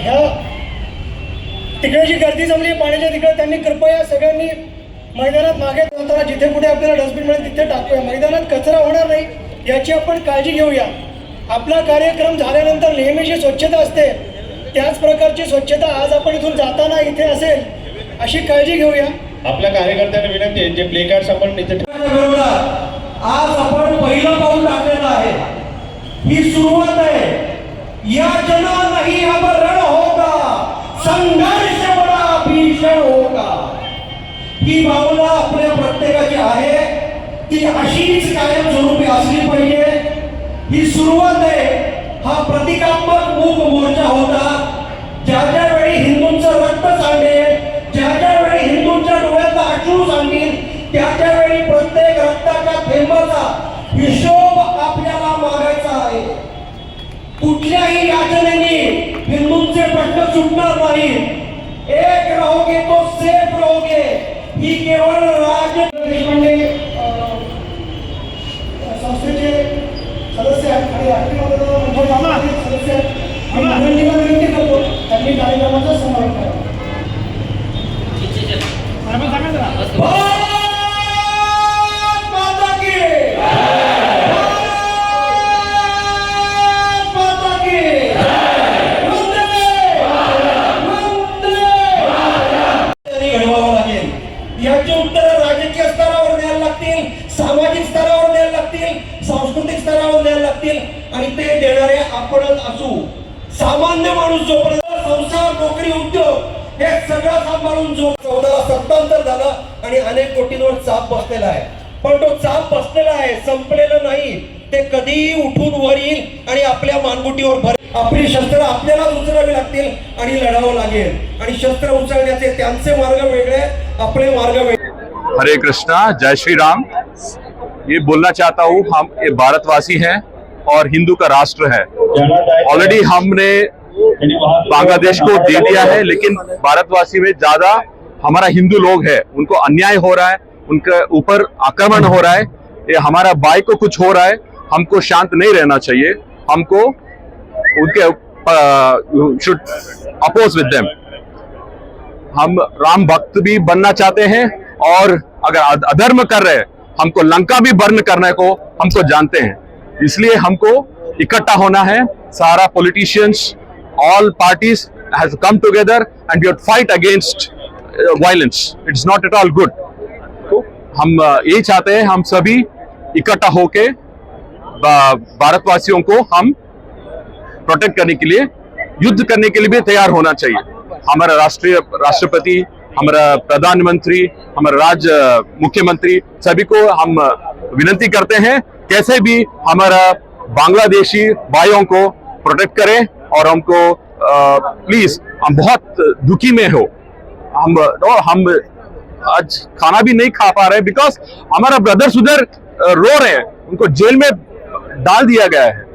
ह्या तिकडे जी गर्दी जमली पाण्याच्या तिकडे त्यांनी कृपया सगळ्यांनी मैदानात मागे जाताना जिथे कुठे आपल्याला डस्टबिन मिळेल तिथे टाकूया. मैदानात कचरा होणार नाही याची आपण काळजी घेऊया. आपला कार्यक्रम झाल्यानंतर नेहमीची स्वच्छता असते त्याच प्रकारची स्वच्छता आज आपण इथून जाताना इथे असेल अशी काळजी घेऊया. आपल्या कार्यकर्त्यांना विनंती आहे जे प्ले कार्ड्स आपण इथे आज आपण पहिलं पाऊल टाकलेलं आहे. ही सुरुवात आहे. या जना नाही अब रण होगा संघर्ष बडा भीषण होगा। ही भावना आपल्या प्रत्येकाची आहे ती अशीच कायम स्वरूपी असली पाहिजे. ही सुरुवात आहे हा प्रतिकात्मक मूक मोर्चा होता. कुठल्याही याचनेने हिंदूंचे प्रश्न सुटणार नाही. एक रहोगे तो सेफ रहोगे. ही केवळ राज देशपांडे संस्थेचे सदस्य आहेत. आणि राष्ट्रीय सदस्य आहेत विनंती करतो त्यांनी कार्यक्रमाचा समारोप करावा मानगुटीवर भर आपली शस्त्र आपल्यालाच उचलावी लागतील आणि लढावं लागेल. आणि शस्त्र उचलण्याचे त्यांचे मार्ग वेगळे, आपले मार्ग वेगळे. हरे कृष्णा, जय श्री राम ये बोलना चाहता हूँ, हम ये भारतवासी हैं और हिंदू का राष्ट्र है। ऑलरेडी हमने बांग्लादेश को दे दिया है, लेकिन भारतवासी में ज़्यादा हमारा हिंदू लोग है। उनको अन्याय हो रहा है, उनके ऊपर आक्रमण हो रहा है। ये हमारा भाई को कुछ हो रहा है, हमको शांत नहीं रहना चाहिए। हमको उनके शुड अपोज विद देम हम राम भक्त भी बनना चाहते हैं और अगर अधर्म कर रहे हमको लंका भी बर्न करने को हमको जानते हैं। इसलिए हमको इकट्ठा होना है। सारा politicians all parties has come together and you fight against violence it's not at all good हम यही चाहते हैं हम सभी इकट्ठा होके भारतवासियों को हम प्रोटेक्ट करने के लिए, युद्ध करने के लिए भी तैयार होना चाहिए। हमारा राष्ट्रीय, राष्ट्रपति, हमारा प्रधानमंत्री, हमारा राज्य मुख्यमंत्री, सभी को हम विनती करते हैं, कैसे भी हमारा बांग्लादेशी भाइयों को प्रोटेक्ट करें और हमको प्लीज़ हम बहुत दुखी में हो। हम नो हम आज खाना भी नहीं खा पा रहे बिकॉज़ हमारा ब्रदर्स उधर रो रहे हैं। उनको जेल में डाल दिया गया है।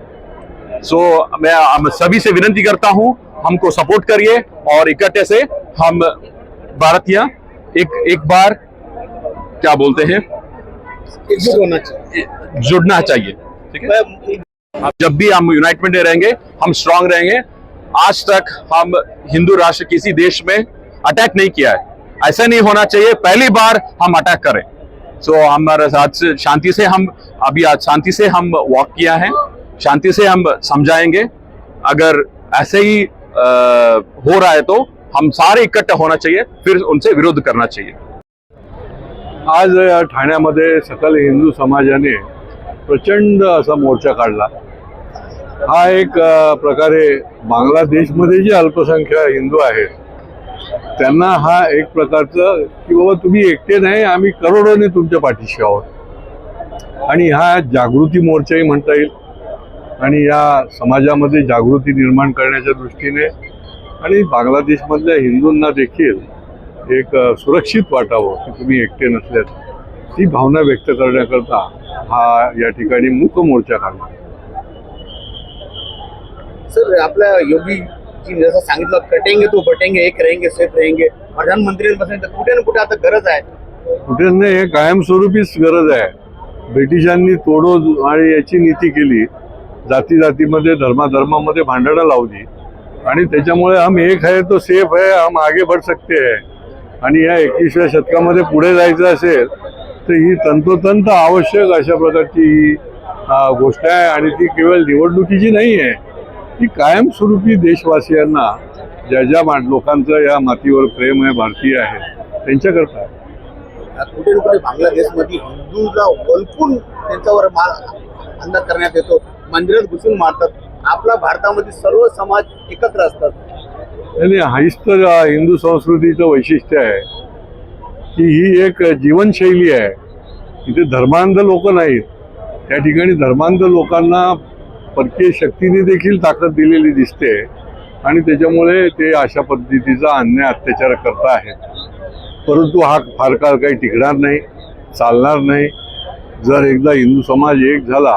सो मैं हम सभी से विनती करता हूँ हमको सपोर्ट करिए और इकट्ठे से हम भारतीय एक एक बार क्या बोलते हैं? जुड़ना चाहिए ठीक है? जब भी हम यूनाइट में रहेंगे हम स्ट्रांग रहेंगे। आज तक हम हिंदू राष्ट्र किसी देश में अटैक नहीं किया है। ऐसा नहीं होना चाहिए पहली बार हम अटैक करें। सो so, हमारे साथ शांति से हम अभी आज शांति से हम वॉक किया है। शांति से हम समझाएंगे। अगर ऐसे ही आ, हो रहा है तो हम सारे इकट्ठा होना चाहिए फिर उनसे विरोध करना चाहिए। आज या ठाण्यामध्ये सकल हिंदू समाजाने प्रचंड असा मोर्चा काढला. हा एक प्रकारे बांगलादेशमध्ये जे अल्पसंख्या हिंदू आहेत त्यांना हा एक प्रकारचं की बाबा तुम्ही एकटे नाही आम्ही करोडोने तुमच्या पाठीशी आहोत. आणि हा जागृती मोर्चाही म्हणता येईल. आणि या समाजामध्ये जागृती निर्माण करण्याच्या दृष्टीने आणि बांगलादेशमधल्या हिंदूंना देखील एक सुरक्षित वाटावं की तुम्ही एकटे नसल्यात. ती भावना व्यक्त करण्याकरता हा या ठिकाणी मूक मोर्चा काढला. सर आपल्या योगी जी जसं सांगितलं कटेंगे तो बटेंगे एक रहेंगे सेफ रहेंगे. प्रधानमंत्री तर कुठे ना कुठे आता गरज आहे. कुठे नाही हे कायमस्वरूपीच गरज आहे. ब्रिटिशांनी तोडो आणि याची नीती केली. जाती जातीमध्ये धर्माधर्मामध्ये भांडणं लावली. आणि त्याच्यामुळे हम एक आहे तो सेफ आहे हम आगे बढ़ सकते आहे आणि या एकवीसव्या शतकामध्ये पुढे जायचं असेल तर ही तंतोतंत आवश्यक अशा प्रकारची ही गोष्ट आहे. आणि ती केवळ निवडणुकीची नाही आहे ती कायमस्वरूपी देशवासियांना ज्या ज्या मा- लोकांचं या मातीवर प्रेम आहे भारतीय आहे त्यांच्याकरता कुठे कुठे बांगलादेशमध्ये हिंदूला ओळखून त्यांच्यावर मार करण्यात येतो. मंदिरात घुसून मारतात. आपला भारतामध्ये सर्व समाज एकत्र असतात. आणि हाच तर हिंदू संस्कृतीचं वैशिष्ट्य आहे की ही एक जीवनशैली आहे. इथे धर्मांध लोक नाहीत. त्या ठिकाणी धर्मांध लोकांना परकीय शक्तीने देखील ताकद दिलेली दिसते आणि त्याच्यामुळे ते अशा पद्धतीचा अन्याय अत्याचार करत आहेत. परंतु हा फार काळ काही टिकणार नाही चालणार नाही. जर एकदा हिंदू समाज एक झाला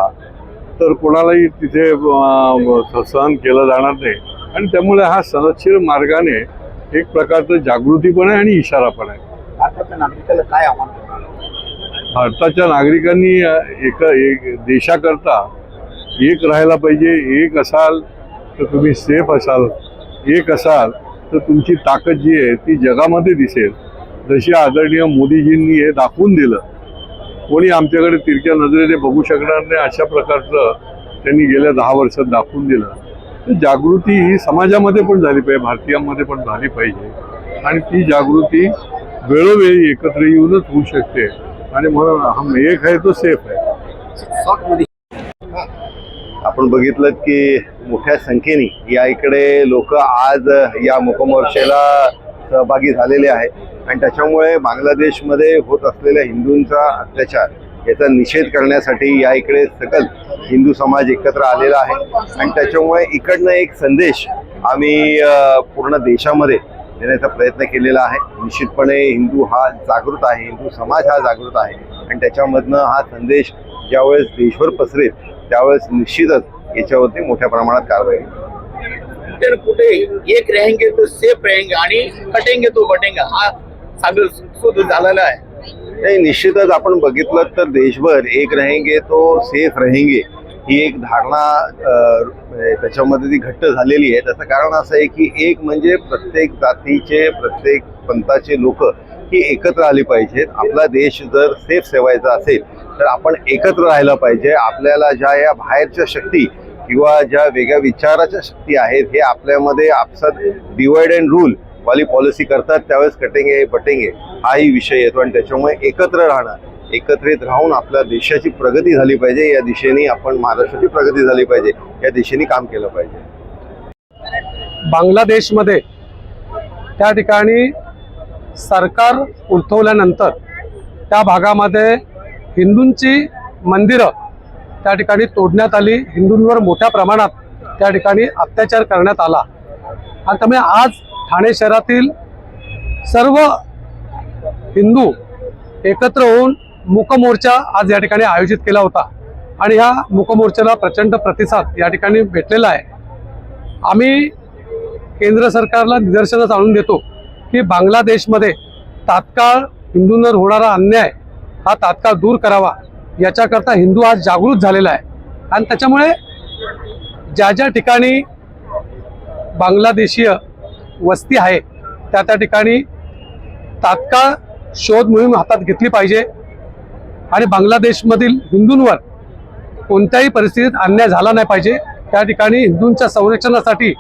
तर कोणालाही तिथे सहन केलं जाणार नाही. आणि त्यामुळे हा सनदशीर मार्गाने एक प्रकारचं जागृती पण आहे आणि इशारा पण आहे. भारताच्या नागरिकाला काय आव्हान करणार? भारताच्या नागरिकांनी एक एक देशाकरता एक राहायला पाहिजे एक असाल तर तुम्ही सेफ असाल एक असाल तर तुमची ताकद जी आहे ती जगामध्ये दिसेल. जशी आदरणीय मोदीजींनी हे दाखवून दिलं कोणी आमच्याकडे तिरक्या नजरेने बघू शकणार नाही अशा प्रकारचं त्यांनी गेल्या दहा वर्षात दाखवून दिलं. तर जागृती ही समाजामध्ये पण झाली पाहिजे भारतीयांमध्ये पण झाली पाहिजे. आणि ती जागृती वेळोवेळी एकत्र येऊनच होऊ शकते. आणि म्हणून हम एक आहे तो सेफ आहे. आपण बघितलं की मोठ्या संख्येने या इकडे लोक आज या मुकमोर्चेला सहभागी झालेले आहे. आणि त्याच्यामुळे बांगलादेशमध्ये होत असलेल्या हिंदूंचा अत्याचार याचा निषेध करण्यासाठी या इकडे सकल हिंदू समाज एकत्र आलेला आहे. आणि त्याच्यामुळे इकडनं एक संदेश आम्ही पूर्ण देशामध्ये देण्याचा प्रयत्न केलेला आहे. निश्चितपणे हिंदू हा जागृत आहे हिंदू समाज हा जागृत आहे. आणि त्याच्यामधनं हा संदेश ज्यावेळेस देशभर पसरेल त्यावेळेस निश्चितच याच्यावरती मोठ्या प्रमाणात कारवाई होईल. कुठे ना कुठे एक रहेंगे तो सेफ रहेंगे आणि कटेंगे तो बटेंगे हा सागर सुद्धा झालेला आहे. नाही निश्चितच आपण बघितलं तर देशभर एक रहेंगे तो सेफ रहेंगे ही एक धारणा त्याच्यामध्ये ती घट्ट झालेली आहे. त्याचं कारण असं आहे की एक म्हणजे प्रत्येक जातीचे प्रत्येक पंथाचे लोक ही एकत्र आली पाहिजेत. आपला देश जर सेफ सेवायचा असेल तर आपण एकत्र राहायला पाहिजे. आपल्याला ज्या या बाहेरच्या शक्ती किंवा ज्या वेगळ्या विचाराच्या शक्ती आहेत हे आपल्यामध्ये आपसात डिवाइड अँड रूल वाली पॉलिसी करतात त्यावेळेस कटेंगे बटेंगे हाही विषय येतो. आणि त्याच्यामुळे एकत्र राहणं एकत्रित राहून आपल्या देशाची प्रगती झाली पाहिजे या दिशेने आपण महाराष्ट्राची प्रगती झाली पाहिजे या दिशेने काम केलं पाहिजे. बांगलादेशमध्ये त्या ठिकाणी सरकार उलथवल्यानंतर त्या भागामध्ये हिंदूंची मंदिरं त्या ठिकाणी तोडण्यात आली. हिंदूंवर मोठ्या प्रमाणात त्या ठिकाणी अत्याचार करण्यात आला. आणि त्यामुळे आज ठाणे शहरातील सर्व हिंदू एकत्र होऊन मुकमोर्चा आज या ठिकाणी आयोजित केला होता. आणि ह्या मुकमोर्चाला प्रचंड प्रतिसाद या ठिकाणी भेटलेला आहे. आम्ही केंद्र सरकारला निदर्शनास आणून देतो की बांगलादेशमध्ये तात्काळ हिंदूंवर होणारा अन्याय हा तात्काळ दूर करावा. याच्याकरता हिंदू आज जागृत झालेला आहे. आणि त्याच्यामुळे ज्या ज्या ठिकाणी बांगलादेशीय वस्ती आहे त्या त्या ठिकाणी तात्काळ शोध मोहीम हातात घेतली पाहिजे. आणि बांगलादेशमधील हिंदूंवर कोणत्याही परिस्थितीत अन्याय झाला नाही पाहिजे. त्या ठिकाणी हिंदूंच्या संरक्षणासाठी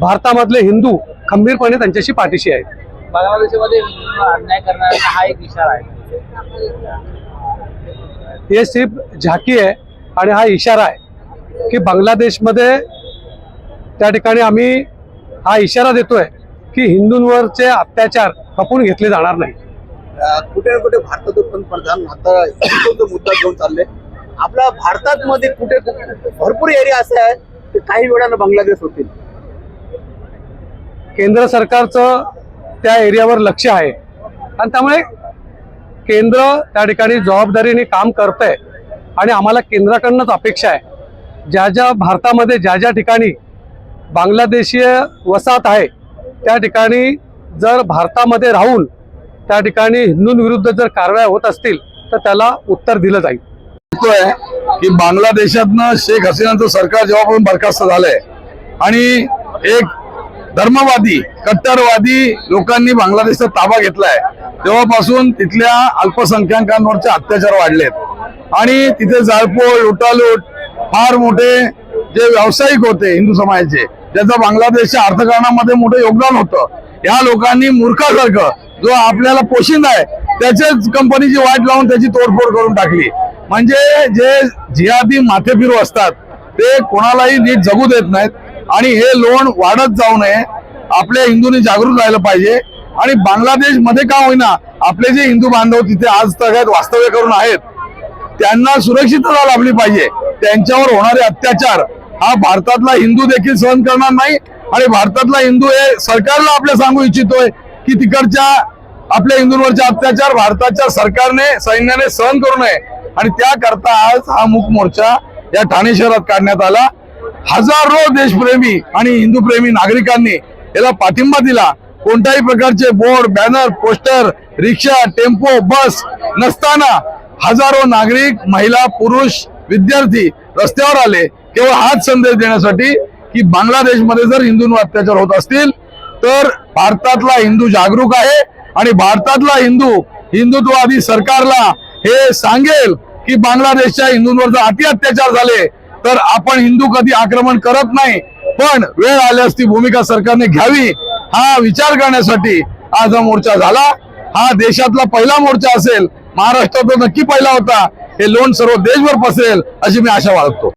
भारतामधले हिंदू खंबीरपणे त्यांच्याशी पाठीशी आहेत. बांगलादेशमध्ये अन्याय करणाऱ्यांना हा एक इशारा आहे. हे सिर्फ झाकी आहे आणि हा इशारा आहे की बांगलादेशमध्ये त्या ठिकाणी आम्ही हा इशारा देतोय की हिंदूंवरचे अत्याचार खपून घेतले जाणार नाही. कुठे ना कुठे भारताचे पंतप्रधान आता हिंदूंचा मुद्दा घेऊन चालले. आपल्या भारतात मध्ये कुठे भरपूर एरिया असे आहेत की काही वेळानं बांगलादेश होतील. केंद्र सरकारचं त्या एरियावर लक्ष आहे. आणि त्यामुळे केंद्र त्या ठिकाणी जबाबदारीने काम करतंय आणि आम्हाला केंद्राकडनंच अपेक्षा आहे. ज्या ज्या भारतामध्ये ज्या ज्या ठिकाणी बांगलादेशीय वसाहत आहे त्या ठिकाणी जर भारतामध्ये राहून त्या ठिकाणी हिंदूंविरुद्ध जर कारवाया होत असतील तर त्याला उत्तर दिलं जाईल. की बांगलादेशातनं शेख हसीनाचं सरकार जेव्हापासून बरखास्त झालंय आणि एक धर्मवादी कट्टरवादी लोकांनी बांगलादेशचा ताबा घेतलाय. तेव्हापासून तिथल्या अल्पसंख्याकांवरचे अत्याचार वाढलेत. आणि तिथे जाळपोळ लुटालूट फार मोठे जे व्यावसायिक होते हिंदू समाजाचे ज्याचं बांगलादेशच्या अर्थकारणामध्ये मोठं योगदान होतं. या लोकांनी मूर्खासारखं जो आपल्याला पोशिंदा आहे त्याच्याच कंपनीची वाट लावून त्याची तोडफोड करून टाकली. म्हणजे जे जिहादी माथेफिरू असतात ते कोणालाही नीट जगू देत नाहीत. आणि हे लोन वाढत जाऊ नये. आपल्या हिंदूंनी जागृत राहिलं पाहिजे. आणि बांगलादेशमध्ये का होईना आपले जे हिंदू बांधव तिथे आज तगायत वास्तव्य करून आहेत त्यांना सुरक्षितता लाभली पाहिजे. त्यांच्यावर होणारे अत्याचार हा भारतातला हिंदू देखील सहन करणार नाही. आणि भारतातला हिंदू हे सरकारला आपल्या सांगू इच्छितोय की तिकडच्या आपल्या हिंदूंवरचे अत्याचार भारताच्या सरकारने सैन्याने सहन करू नये. आणि त्याकरता आज हा मूक मोर्चा या ठाणे शहरात काढण्यात आला. हजारो देशप्रेमी आणि हिंदूप्रेमी नागरिकांनी याला पाठिंबा दिला. कोणत्याही प्रकारचे board banner poster rickshaw tempo bus नसताना हजारो नागरिक महिला पुरुष विद्यार्थी रस्त्यावर आले. केवळ हाच संदेश देण्यासाठी की बांगलादेशमध्ये जर हिंदूंवर अत्याचार होत असतील तर भारतातला हिंदू जागरूक आहे आणि भारतातला हिंदू हिंदुत्ववादी सरकारला हे सांगेल की बांगलादेशच्या हिंदूंवर जर अति अत्याचार झाले तर आपण हिंदू कधी आक्रमण करत नाही पण वेळ आल्यास ती भूमिका सरकारने घ्यावी हा विचार करण्यासाठी आज हा मोर्चा झाला. हा देशातला पहिला मोर्चा असेल महाराष्ट्रात नक्की पहिला होता. हे लोन सर्व देशभर पसरेल अशी मी आशा बाळगतो.